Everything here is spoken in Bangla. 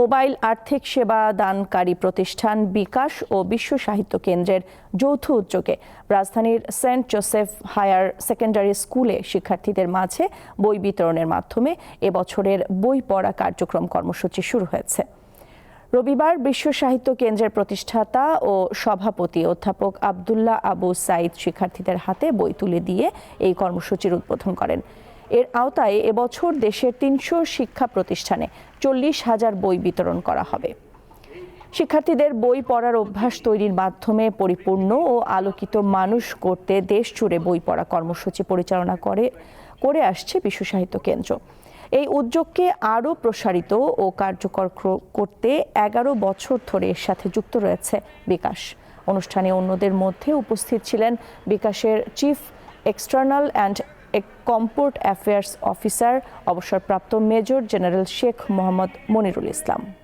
মোবাইল আর্থিক সেবা দানকারী প্রতিষ্ঠান বিকাশ ও বিশ্ব সাহিত্য কেন্দ্রের যৌথ উদ্যোগে রাজধানীর সেন্ট জোসেফ হায়ার সেকেন্ডারি স্কুলে শিক্ষার্থীদের মাঝে বই বিতরণের মাধ্যমে এবছরের বই পড়া কার্যক্রম কর্মসূচি শুরু হয়েছে। রবিবার বিশ্ব সাহিত্য কেন্দ্রের প্রতিষ্ঠাতা ও সভাপতি অধ্যাপক আবদুল্লাহ আবু সাইদ শিক্ষার্থীদের হাতে বই তুলে দিয়ে এই কর্মসূচির উদ্বোধন করেন। এর আওতায় এবছর দেশের তিনশো শিক্ষা প্রতিষ্ঠানে চল্লিশ হাজার বই বিতরণ করা হবে। শিক্ষার্থীদের বই পড়ার অভ্যাস তৈরির মাধ্যমে পরিপূর্ণ ও আলোকিত মানুষ করতে দেশ জুড়ে বই পড়া কর্মসূচি পরিচালনা করে করে আসছে বিশ্ব সাহিত্য কেন্দ্র। এই উদ্যোগকে আরও প্রসারিত ও কার্যকর করতে এগারো বছর ধরে এর সাথে যুক্ত রয়েছে বিকাশ। অনুষ্ঠানে অন্যদের মধ্যে উপস্থিত ছিলেন বিকাশের chief external and corporate affairs officer অবসরপ্রাপ্ত মেজর জেনারেল শেখ মোহাম্মদ মনিরুল ইসলাম।